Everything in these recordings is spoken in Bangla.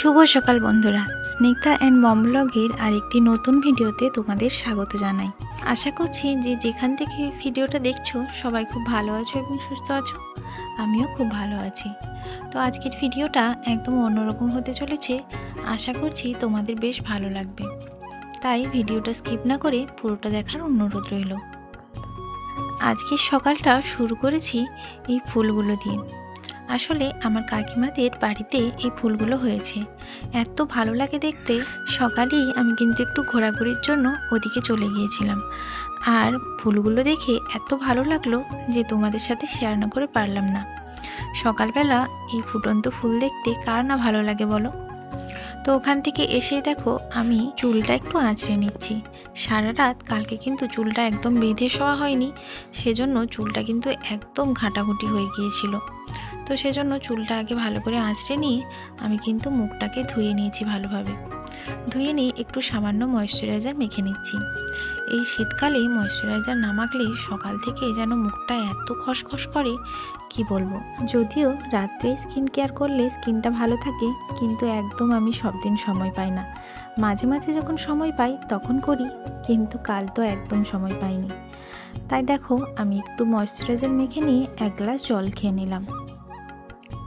সকাল বন্ধুরা। স্নিগ্ধা অ্যান্ড মম ব্লগের আরেকটি নতুন ভিডিওতে তোমাদের স্বাগত জানাই। আশা করছি যে যেখান থেকে ভিডিওটা দেখছ, সবাই খুব ভালো আছো এবং সুস্থ আছো। আমিও খুব ভালো আছি। তো আজকের ভিডিওটা একদম অন্যরকম হতে চলেছে। আশা করছি তোমাদের বেশ ভালো লাগবে। তাই ভিডিওটা স্কিপ না করে পুরোটা দেখার অনুরোধ রইল। আজকের সকালটা শুরু করেছি এই ফুলগুলো দিয়ে। আসলে আমার কাকিমাদের বাড়িতে এই ফুলগুলো হয়েছে। এত ভালো লাগে দেখতে। সকালেই আমি কিন্তু একটু ঘোরাঘুরির জন্য ওদিকে চলে গিয়েছিলাম। আর ফুলগুলো দেখে এত ভালো লাগল যে তোমাদের সাথে শেয়ার না করে পারলাম না। সকালবেলা এই ফুটন্ত ফুল দেখতে কার না ভালো লাগে বলো? তো ওখান থেকে এসেই দেখো আমি চুলটা একটু আঁচড়ে নিচ্ছি। সারা রাত কালকে কিন্তু চুলটা একদম বেঁধে শোয়া হয়নি। সেজন্য চুলটা কিন্তু একদম ঘাটাঘুটি হয়ে গিয়েছিল। তো সেজন্য চুলটা আগে ভালো করে আঁচড়ে নিয়ে আমি কিন্তু মুখটাকে ধুয়ে নিয়েছি ভালোভাবে। ধুয়ে নিয়ে একটু সামান্য ময়শ্চারাইজার মেখে নিচ্ছি। এই শীতকালে ময়শ্চারাইজার না মাখলে সকাল থেকে যেন মুখটা এত খসখস করে, কি বলব? যদিও রাত্রে স্কিন কেয়ার করলে স্কিনটা ভালো থাকে, কিন্তু একদম আমি সব দিন সময় পাই না। মাঝে মাঝে যখন সময় পাই তখন করি, কিন্তু কাল তো একদম সময় পাইনি। তাই দেখো, আমি একটু ময়শ্চারাইজার মেখে নিয়ে এক গ্লাস জল খেয়ে নিলাম।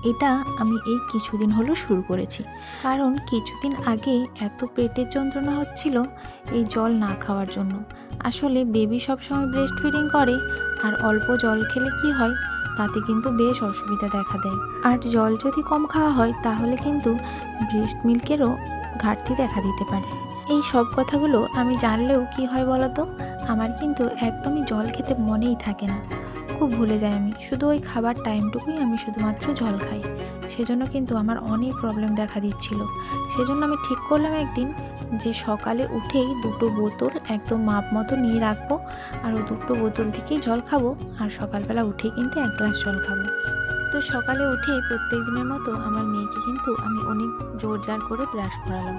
এটা আমি এই কিছুদিন হলো শুরু করেছি। কারণ কিছুদিন আগে এত পেটের যন্ত্রণা হচ্ছিল এই জল না খাওয়ার জন্য। আসলে বেবি সবসময় ব্রেস্ট ফিডিং করে, আর অল্প জল খেলে কি হয়, তাতে কিন্তু বেশ অসুবিধা দেখা দেয়। আর জল যদি কম খাওয়া হয়, তাহলে কিন্তু ব্রেস্ট মিল্কেরও ঘাটতি দেখা দিতে পারে। এই সব কথাগুলো আমি জানলেও কি হয় বলো তো আমার কিন্তু একদমই জল খেতে মনেই থাকে না। খুব ভুলে যাই আমি। শুধু ওই খাবার টাইমটুকুই আমি শুধুমাত্র জল খাই। সেজন্য কিন্তু আমার অনেক প্রবলেম দেখা দিচ্ছিল। সেজন্য আমি ঠিক করলাম একদিন যে সকালে উঠেই দুটো বোতল একদম মাপ মতো নিয়ে রাখব আর ও দুটো বোতল থেকেই জল খাব আর সকালবেলা উঠেই কিন্তু এক গ্লাস জল খাব। তো সকালে উঠে প্রত্যেক দিনের মতো আমার মেয়েকে কিন্তু আমি অনেক জোর জার করে ব্রাশ করালাম।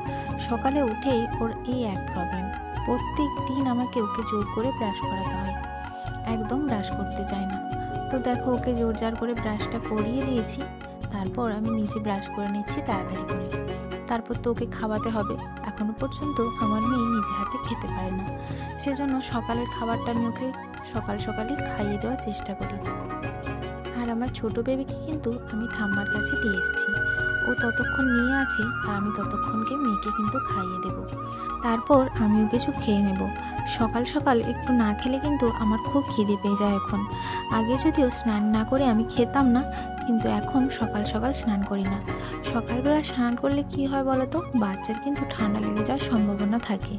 সকালে উঠেই ওর এই এক প্রবলেম প্রত্যেক দিন আমাকে ওকে জোর করে ব্রাশ করাতে হয়। একদম ব্রাশ করতে চায় তো দেখো ওকে জোর জার করে ব্রাশটা করিয়ে দিয়েছি। তারপর আমি নিজে ব্রাশ করে নিচ্ছি, তাড়াতাড়ি করে। তারপর তো ওকে খাওয়াতে হবে। এখনও পর্যন্ত আমার মেয়ে নিজে হাতে খেতে পারে না। সেজন্য সকালের খাবারটা আমি ওকে সকাল সকালই খাইয়ে দেওয়ার চেষ্টা করি। আর আমার ছোট বেবিকে কিন্তু আমি ঠাম্মার কাছে দিয়ে এসেছি। ও ততক্ষণ নিয়ে আছে, আর আমি ততক্ষণকে মেয়েকে কিন্তু খাইয়ে দেব। তারপর আমিও কিছু খেয়ে নেব। সকাল সকাল একটু না খেলে কিন্তু আমার খুব খিদে পেয়ে যায় এখন। আগে যদিও স্নান না করে আমি খেতাম না, কিন্তু এখন সকাল সকাল স্নান করি না। সকালবেলা স্নান করলে কি হয় বলো তো বাচ্চার কিন্তু ঠান্ডা লেগে যাওয়ার সম্ভাবনা থাকে।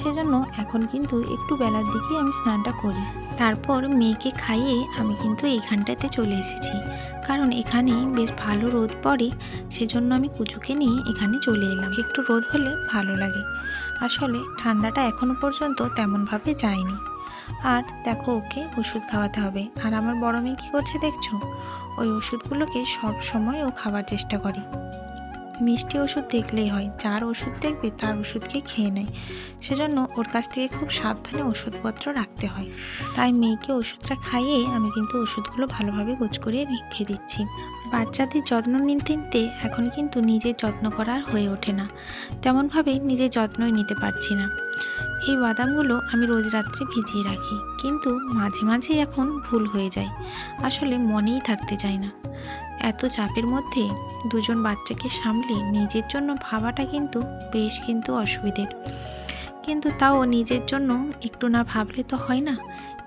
সেজন্য এখন কিন্তু একটু বেলার দিকেই আমি স্নানটা করি। তারপর মেয়েকে খাইয়ে আমি কিন্তু এইখানটাতে চলে এসেছি। কারণ এখানে বেশ ভালো রোদ পড়ে, সেজন্য আমি কুচুকে নিয়ে এখানে চলে এলাম। একটু রোদ হলে ভালো লাগে। আসলে ঠান্ডাটা এখনও পর্যন্ত তেমনভাবে যায়নি। আর দেখো ওকে ওষুধ খাওয়াতে হবে। আর আমার বড় মেয়ে কী করছে দেখছ? ওই ওষুধগুলোকে সব সময় ও খাওয়ার চেষ্টা করে। মিষ্টি ওষুধ দেখলেই হয়। যার ওষুধ দেখবে, তার ওষুধকে খেয়ে নেয়। সেজন্য ওর কাছ থেকে খুব সাবধানে ওষুধপত্র রাখতে হয়। তাই মেয়েকে ওষুধটা খাইয়ে আমি কিন্তু ওষুধগুলো ভালোভাবে গোছ করে রেখে দিচ্ছি। বাচ্চাদের যত্ন নিতে নিতে এখন কিন্তু নিজের যত্ন করা আর হয়ে ওঠে না। তেমনভাবে নিজের যত্নই নিতে পারছি না। এই বাদামগুলো আমি রোজ রাত্রে ভিজিয়ে রাখি। কিন্তু মাঝে মাঝেই এখন ভুল হয়ে যায়। আসলে মনেই থাকতে চায় না। এত চাপের মধ্যে দুজন বাচ্চাকে সামলে নিজের জন্য ভাবাটা কিন্তু বেশ কিন্তু অসুবিধের। কিন্তু তাও নিজের জন্য একটু না ভাবলে তো হয় না।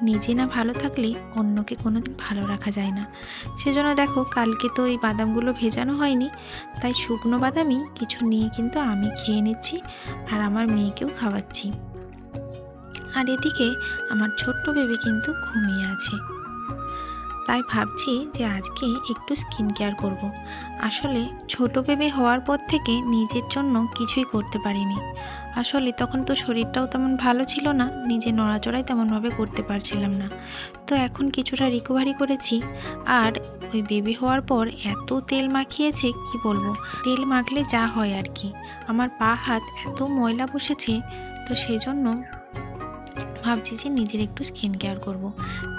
নিজে না ভালো থাকলে অন্যকে কোনো দিন ভালো রাখা যায় না। সেজন্য দেখো, কালকে তো এই বাদামগুলো ভেজানো হয়নি। তাই শুকনো বাদামই কিছু নিয়ে কিন্তু আমি খেয়ে নিচ্ছি আর আমার মেয়েকেও খাওয়াচ্ছি। আর এদিকে আমার ছোট্ট বেবি কিন্তু ঘুমিয়ে আছে। তাই ভাবছি যে আজকে একটু স্কিন কেয়ার করব। আসলে ছোট বেবি হওয়ার পর থেকে নিজের জন্য কিছুই করতে পারিনি। আসলে তখন তো শরীরটাও তেমন ভালো ছিল না, নিজে নড়াচড়াই তেমনভাবে করতে পারছিলাম না। তো এখন কিছুটা রিকভারি করেছি, আর ওই বেবি হওয়ার পর এত তেল মাখিয়েছে, কি বলব? তেল মাখলে যা হয় আর কি। আমার পা হাত এত ময়লা বসেছে, তো সেই জন্য ভাবছি যে নিজের একটু স্কিন কেয়ার করব।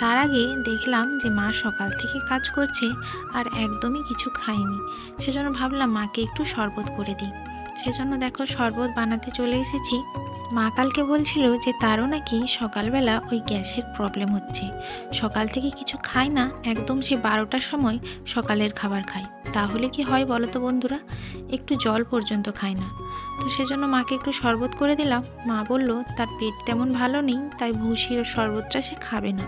তার আগে দেখলাম যে মা সকাল থেকে কাজ করছে আর একদমই কিছু খায়নি সেজন্য ভাবলাম মাকে একটু শরবত করে দিই সেজন্য দেখো শরবত বানাতে চলে এসেছি। মা কালকে বলছিল যে তারও নাকি সকালবেলা ওই গ্যাসের প্রবলেম হচ্ছে। সকাল থেকে কিছু খায় না, একদম সে বারোটার সময় সকালের খাবার খায়। তাহলে কি হয় বলো তো বন্ধুরা? একটু জল পর্যন্ত খায় না। তো সেজন্য মাকে একটু শরবত করে দিলাম। মা বলল, তার পেট তেমন ভালো নেই, তাই ভুসির শরবতটা সে খাবে না।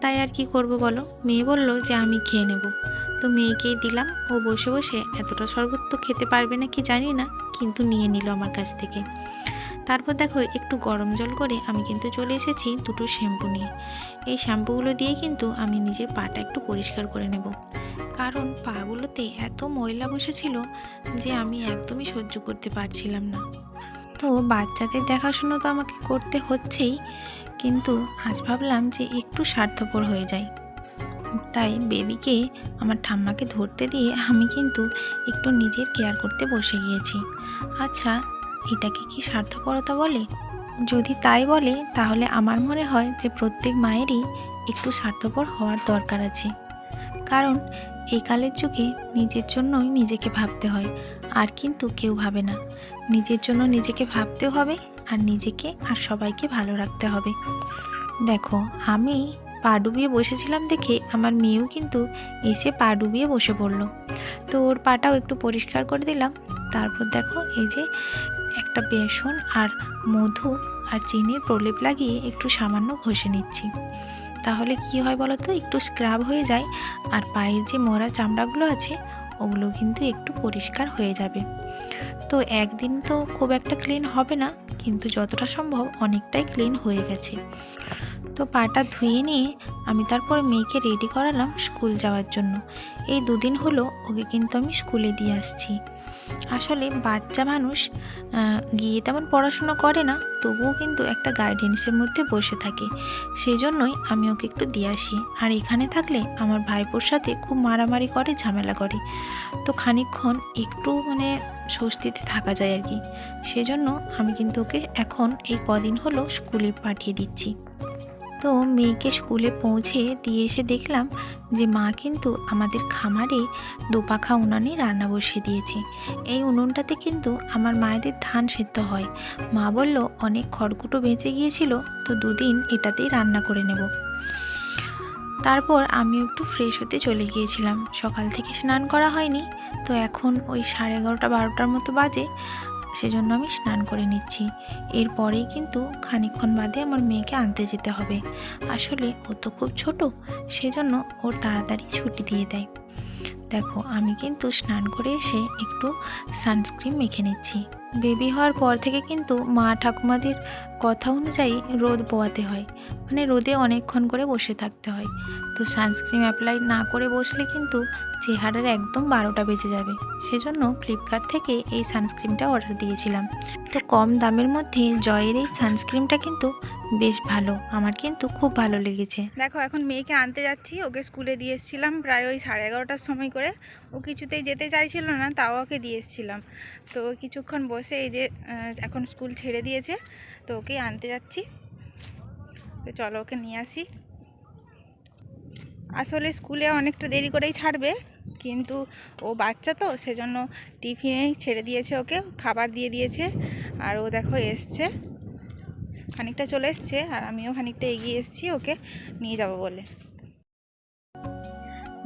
তাই আর কি করব বলো? মেয়ে বলল যে, আমি খেয়ে নেব। তো মেয়েকেই দিলাম। ও বসে বসে এতটা শরবত তো খেতে পারবে না কি জানি না, কিন্তু নিয়ে নিল আমার কাছ থেকে। তারপর দেখো একটু গরম জল করে আমি কিন্তু চলে এসেছি দুটো শ্যাম্পু নিয়ে। এই শ্যাম্পুগুলো দিয়ে কিন্তু আমি নিজের পাটা একটু পরিষ্কার করে নেব। কারণ পাগুলোতে এত ময়লা বসেছিল যে আমি একদমই সহ্য করতে পারছিলাম না। তো বাচ্চাদের দেখাশুনো তো আমাকে করতে হচ্ছেই, কিন্তু আজ ভাবলাম যে একটু স্বার্থপর হয়ে যায় তাই বেবিকে আমার ঠাম্মাকে ধরতে দিয়ে আমি কিন্তু একটু নিজের কেয়ার করতে বসে গিয়েছি। আচ্ছা এটাকে কি স্বার্থপরতা বলে? যদি তাই বলে, তাহলে আমার মনে হয় যে প্রত্যেক মায়েরই একটু স্বার্থপর হওয়ার দরকার আছে। কারণ, এই কালের যুগে নিজের জন্যই নিজেকে ভাবতে হয়, আর কিন্তু কেউ ভাবে না। নিজের জন্য নিজেকে ভাবতেও হবে, আর নিজেকে আর সবাইকে ভালো রাখতে হবে। দেখো, আমি পা ডুবিয়ে বসেছিলাম দেখে আমার মেয়েও কিন্তু এসে পা ডুবিয়ে বসে পড়ল। তো ওর পাটাও একটু পরিষ্কার করে দিলাম। তারপর দেখো এই যে একটা বেসন আর মধু আর চিনির প্রলেপ লাগিয়ে একটু সামান্য ঘষে নিচ্ছি। তাহলে কি হয় বলো তো একটু স্ক্রাব হয়ে যায় আর পায়ের যে মরা চামড়াগুলো আছে, ওগুলো কিন্তু একটু পরিষ্কার হয়ে যাবে। তো একদিন তো খুব একটা ক্লিন হবে না, কিন্তু যতটা সম্ভব অনেকটাই ক্লিন হয়ে গেছে। তো পাটা ধুয়ে নিয়ে আমি তারপর মেয়েকে রেডি করালাম স্কুল যাওয়ার জন্য। এই দুদিন হলো ওকে কিন্তু আমি স্কুলে দিয়ে আসছি। আসলে বাচ্চা মানুষ গিয়ে তেমন পড়াশুনো করে না, তবুও কিন্তু একটা গাইডেন্সের মধ্যে বসে থাকে। সেই জন্যই আমি ওকে একটু দিয়ে আসি। আর এখানে থাকলে আমার ভাইপোর সাথে খুব মারামারি করে, ঝামেলা করে। তো খানিকক্ষণ একটু মানে স্বস্তিতে থাকা যায় আর কি। সেজন্য আমি কিন্তু ওকে এখন এই কদিন হলো স্কুলে পাঠিয়ে দিচ্ছি। তো মেয়েকে স্কুলে পৌঁছে দিয়ে এসে দেখলাম যে মা কিন্তু আমাদের খামারে দোপাখা উনানে রান্না বসিয়ে দিয়েছে। এই উনুনটাতে কিন্তু আমার মায়েদের ধান সেদ্ধ হয়। মা বলল, অনেক খড়কুটো বেঁচে গিয়েছিল, তো দুদিন এটাতেই রান্না করে নেব। তারপর আমি একটু ফ্রেশ হতে চলে গিয়েছিলাম। সকাল থেকে স্নান করা হয়নি, তো এখন ওই সাড়ে এগারোটা বারোটার মতো বাজে। সেজন্য আমি স্নান করে নিচ্ছি। এরপরেই কিন্তু খানিক্ষণ বাদে আমার মেয়েকে আনতে যেতে হবে। আসলে ও তো খুব ছোট, সেজন্য ওর তাড়াতাড়ি ছুটি দিয়ে দেয়। দেখো, আমি কিন্তু স্নান করে এসে একটু সানস্ক্রিন মেখে নিচ্ছি। বেবি হওয়ার পর থেকে কিন্তু মা ঠাকুমাদের কথা অনুযায়ী রোদ পোয়াতে হয়। মানে রোদে অনেকক্ষণ করে বসে থাকতে হয়। তো সানস্ক্রিন অ্যাপ্লাই না করে বসলে কিন্তু চেহারার একদম বারোটা বেজে যাবে। সেজন্য ফ্লিপকার্ট থেকে এই সানস্ক্রিনটা অর্ডার দিয়েছিলাম। তো কম দামের মধ্যে জয়ের এই সানস্ক্রিনটা কিন্তু বেশ ভালো। আমার কিন্তু খুব ভালো লেগেছে। দেখো, এখন মেয়েকে আনতে যাচ্ছি। ওকে স্কুলে দিয়ে এসেছিলাম প্রায় ওই সাড়ে এগারোটার সময় করে। ও কিছুতেই যেতে চাইছিল না, তাও ওকে দিয়ে এসেছিলাম। তো কিছুক্ষণ বসে এই যে এখন স্কুল ছেড়ে দিয়েছে। তো ওকে আনতে যাচ্ছি। তো চলো ওকে নিয়ে আসি। আসলে স্কুলে অনেকটা দেরি করেই ছাড়বে, কিন্তু ও বাচ্চা তো, সেজন্য টিফিনেই ছেড়ে দিয়েছে ওকে, খাবার দিয়ে দিয়েছে, আর ও দেখো এসছে। খানিকটা চলে এসছে, আর আমিও খানিকটা এগিয়ে এসেছি ওকে নিয়ে যাব বলে।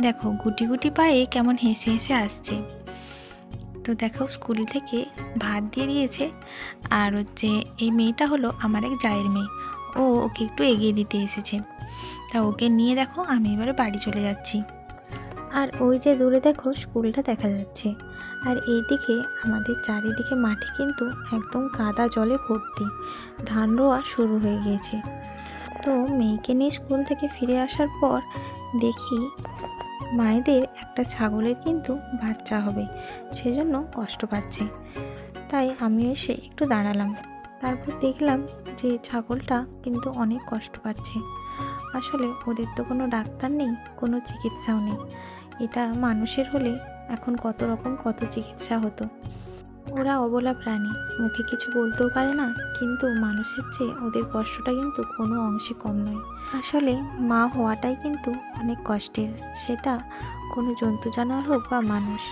দেখো, গুটি গুটি পায়ে কেমন হেসে হেসে আসছে। তো দেখো, স্কুল থেকে ভাত দিয়ে দিয়েছে, আর হচ্ছে এই মেয়েটা হলো আমার এক জায়ের মেয়ে। ও ওকে একটু এগিয়ে দিতে এসেছে। তা ওকে নিয়ে দেখো, আমি এবারে বাড়ি চলে যাচ্ছি। আর ওই যে দূরে দেখো, স্কুলটা দেখা যাচ্ছে। আর এইদিকে আমাদের চারিদিকে মাঠে কিন্তু একদম কাদা জলে ভর্তি। ধান রোয়া শুরু হয়ে গিয়েছে। তো মেয়েকে নিয়ে স্কুল থেকে ফিরে আসার পর দেখি মায়েদের একটা ছাগলের কিন্তু বাচ্চা হবে, সেজন্য কষ্ট পাচ্ছে। তাই আমি এসে একটু দাঁড়ালাম। তারপর দেখলাম যে ছাগলটা কিন্তু অনেক কষ্ট পাচ্ছে। আসলে ওদের তো কোনো ডাক্তার নেই, কোনো চিকিৎসাও নেই। এটা মানুষের হলে এখন কত রকম কত চিকিৎসা হতো। ওরা অবলা প্রাণী, মুখে কিছু বলতেও পারে না, কিন্তু মানুষের চেয়ে ওদের কষ্টটা কিন্তু কোনো অংশে কম নয়। আসলে মা হওয়াটাই কিন্তু অনেক কষ্টের, সেটা কোনো জন্তু জানোয়ার হোক বা মানুষ।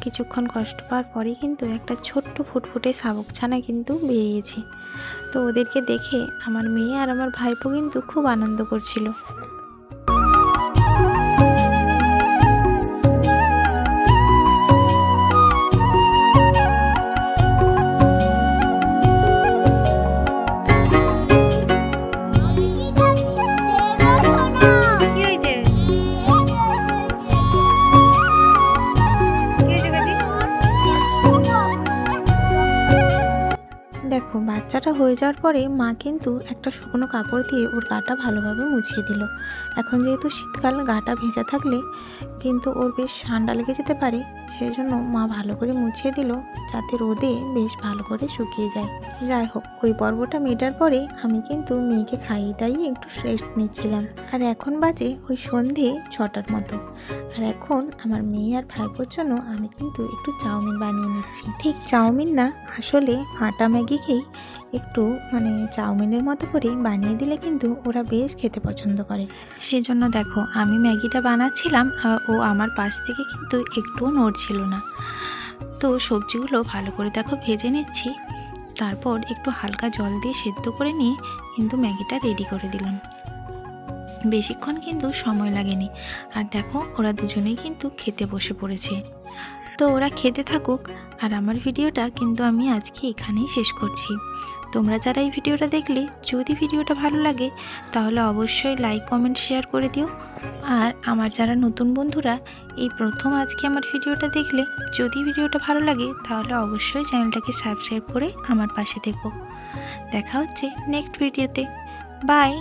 কিছুক্ষণ কষ্ট পাওয়ার পরেই কিন্তু একটা ছোট্ট ফুটফুটে শাবক ছানা কিন্তু বেরিয়েছে। তো ওদেরকে দেখে আমার মেয়ে আর আমার ভাইপো কিন্তু খুব আনন্দ করছিল। পরে মা কিন্তু একটা শুকনো কাপড় দিয়ে ওর গাটা ভালোভাবে মুছিয়ে দিল। এখন যেহেতু শীতকাল, গাটা ভেজা থাকলে কিন্তু ওর বেশ ঠান্ডা লেগে যেতে পারে সেই জন্য মা ভালো করে মুছিয়ে দিল যাতে রোদে বেশ ভালো করে শুকিয়ে যায়। যাই হোক, ওই পর্বটা মেটার পরে আমি কিন্তু মেয়েকে খাইয়ে দাইয়ে একটু রেস্ট নিচ্ছিলাম। আর এখন বাজে ওই সন্ধে ছটার মতো। আর এখন আমার মেয়ে আর ভাইপোর জন্য আমি কিন্তু একটু চাউমিন বানিয়ে নিচ্ছি। ঠিক চাউমিন না, আসলে আটা ম্যাগিকেই একটু মানে চাউমিনের মতো করে বানিয়ে দিলে কিন্তু ওরা বেশ খেতে পছন্দ করে। সেজন্য দেখো, আমি ম্যাগিটা বানাচ্ছিলাম ও আমার পাশ থেকে কিন্তু একটুও নড়ছিল না। তো সবজিগুলো ভালো করে দেখো ভেজে নিচ্ছি। তারপর একটু হালকা জল দিয়ে সেদ্ধ করে নিয়ে কিন্তু ম্যাগিটা রেডি করে দিলাম। বেশিক্ষণ কিন্তু সময় লাগেনি। আর দেখো, ওরা দুজনেই কিন্তু খেতে বসে পড়েছে। তো ওরা খেতে থাকুক। আর আমার ভিডিওটা কিন্তু আমি আজকে এখানেই শেষ করছি। তোমরা যারা এই ভিডিওটা দেখলে, যদি ভিডিওটা ভালো লাগে, তাহলে অবশ্যই লাইক কমেন্ট শেয়ার করে দিও। আর আমার যারা নতুন বন্ধুরা, এই প্রথম আজকে আমার ভিডিওটা দেখলে, যদি ভিডিওটা ভালো লাগে, তাহলে অবশ্যই চ্যানেলটাকে সাবস্ক্রাইব করে আমার পাশে দেখো দেখা হচ্ছে নেক্সট ভিডিওতে বাই